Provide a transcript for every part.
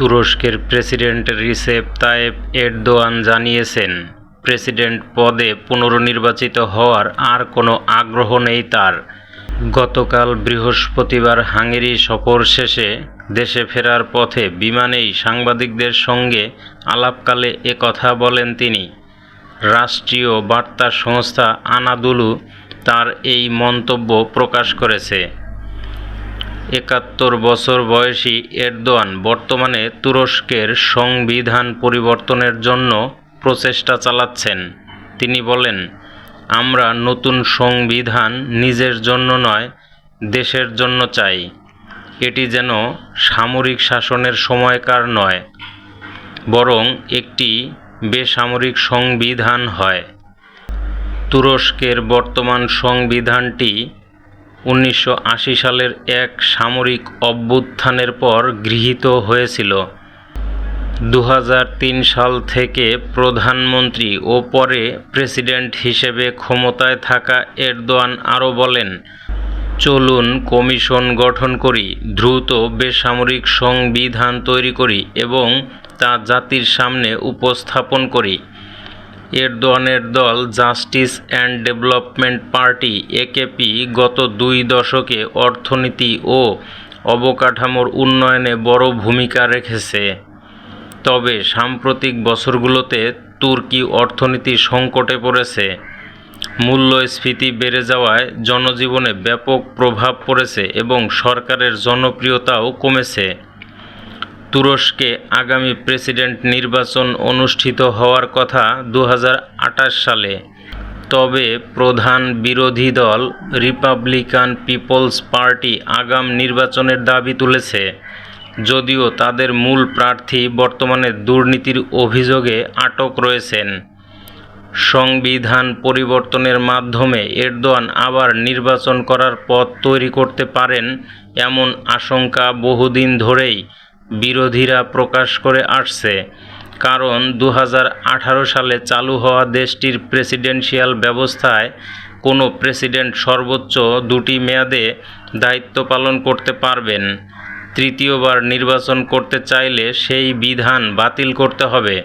তুরস্কের president Recep Tayyip Erdogan জানিয়েছেন, president পদে পুনর্নির্বাচিত হওয়ার আর কোনো আগ্রহ নেই তার। গতকাল বৃহস্পতিবার হাঙ্গেরি সফর শেষে দেশে ফেরার পথে বিমানেই সাংবাদিকদের সঙ্গে আলাপকালে একথা বলেন তিনি। রাষ্ট্রীয় বার্তা সংস্থা আনাদুলু তার এই মন্তব্য প্রকাশ করেছে। একাত্তর বছর বয়সী এরদোয়ান বর্তমানে তুরস্কের সংবিধান পরিবর্তনের জন্য প্রচেষ্টা চালাচ্ছেন। তিনি বলেন, আমরা নতুন সংবিধান নিজের জন্য নয়, দেশের জন্য চাই। এটি যেন সামরিক শাসনের সময়কার নয়, বরং একটি বেসামরিক সংবিধান হয়। তুরস্কের বর্তমান সংবিধানটি উনিশশো আশি সালের এক সামরিক অভ্যুত্থানের পর গৃহীত হয়েছিল। দু হাজার তিন সাল থেকে প্রধানমন্ত্রী ও পরে প্রেসিডেন্ট হিসেবে ক্ষমতায় থাকা এরদোয়ান আরও বলেন, চলুন কমিশন গঠন করি, দ্রুত বেসামরিক সংবিধান তৈরি করি এবং তা জাতির সামনে উপস্থাপন করি। এরদোয়ানের দল Justice and Development Party AKP গত দুই দশকে অর্থনীতি ও অবকাঠামোর উন্নয়নে বড় ভূমিকা রেখেছে। তবে সাম্প্রতিক বছরগুলোতে তুর্কি অর্থনীতি সংকটে পড়েছে। মূল্যস্ফীতি বেড়ে যাওয়ায় জনজীবনে ব্যাপক প্রভাব পড়েছে এবং সরকারের জনপ্রিয়তাও কমেছে। তুরস্কে আগামী প্রেসিডেন্ট নির্বাচন অনুষ্ঠিত হওয়ার কথা দু হাজার আঠাশ সালে। তবে প্রধান বিরোধী দল রিপাবলিকান পিপলস পার্টি আগাম নির্বাচনের দাবি তুলেছে। যদিও তাদের মূল প্রার্থী বর্তমানে দুর্নীতির অভিযোগে আটক রয়েছেন। সংবিধান পরিবর্তনের মাধ্যমে এরদোয়ান আবার নির্বাচন করার পথ তৈরি করতে পারেন এমন আশঙ্কা বহুদিন ধরেই বিরোধীরা প্রকাশ করে আসছে। কারণ দু হাজার আঠারো সালে চালু হওয়া দেশটির প্রেসিডেন্সিয়াল ব্যবস্থায় কোনো প্রেসিডেন্ট সর্বোচ্চ দুটি মেয়াদে দায়িত্ব পালন করতে পারবেন। তৃতীয়বার নির্বাচন করতে চাইলে সেই বিধান বাতিল করতে হবে।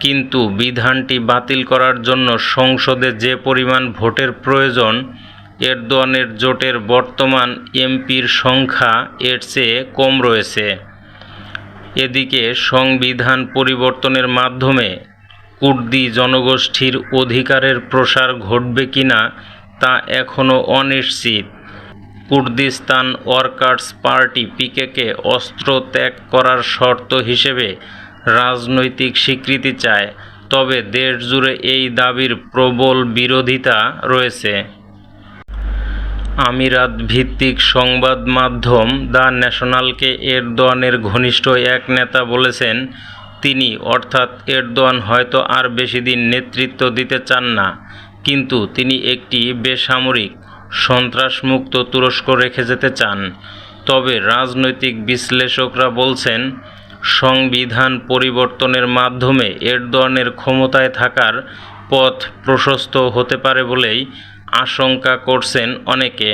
কিন্তু বিধানটি বাতিল করার জন্য সংসদে যে পরিমাণ ভোটের প্রয়োজন, এরদোয়ানের জোটের বর্তমান এমপির সংখ্যা এর চেয়ে কম রয়েছে। এদিকে সংবিধান পরিবর্তনের মাধ্যমে কুর্দি জনগোষ্ঠীর অধিকারের প্রসার ঘটবে কিনা তা এখনও অনিশ্চিত। কুর্দিস্তান ওয়ার্কার্স পার্টি পিকেকে অস্ত্র ত্যাগ করার শর্ত হিসেবে রাজনৈতিক স্বীকৃতি চায়, তবে দেশজুড়ে এই দাবির প্রবল বিরোধিতা রয়েছে। আমিরাত ভিত্তিক সংবাদ মাধ্যম দ্য ন্যাশনালকে এরদোয়ানের ঘনিষ্ঠ এক নেতা বলেছেন, তিনি, অর্থাৎ এরদোয়ান হয়তো আর বেশি দিন নেতৃত্ব দিতে চান না, কিন্তু তিনি একটি বেসামরিক, সন্ত্রাসমুক্ত তুরস্ক রেখে যেতে চান। তবে রাজনৈতিক বিশ্লেষকরা বলছেন, সংবিধান পরিবর্তনের মাধ্যমে এরদোয়ানের ক্ষমতায় থাকার পথ প্রশস্ত হতে পারে বলেই আশঙ্কা করছেন অনেকে।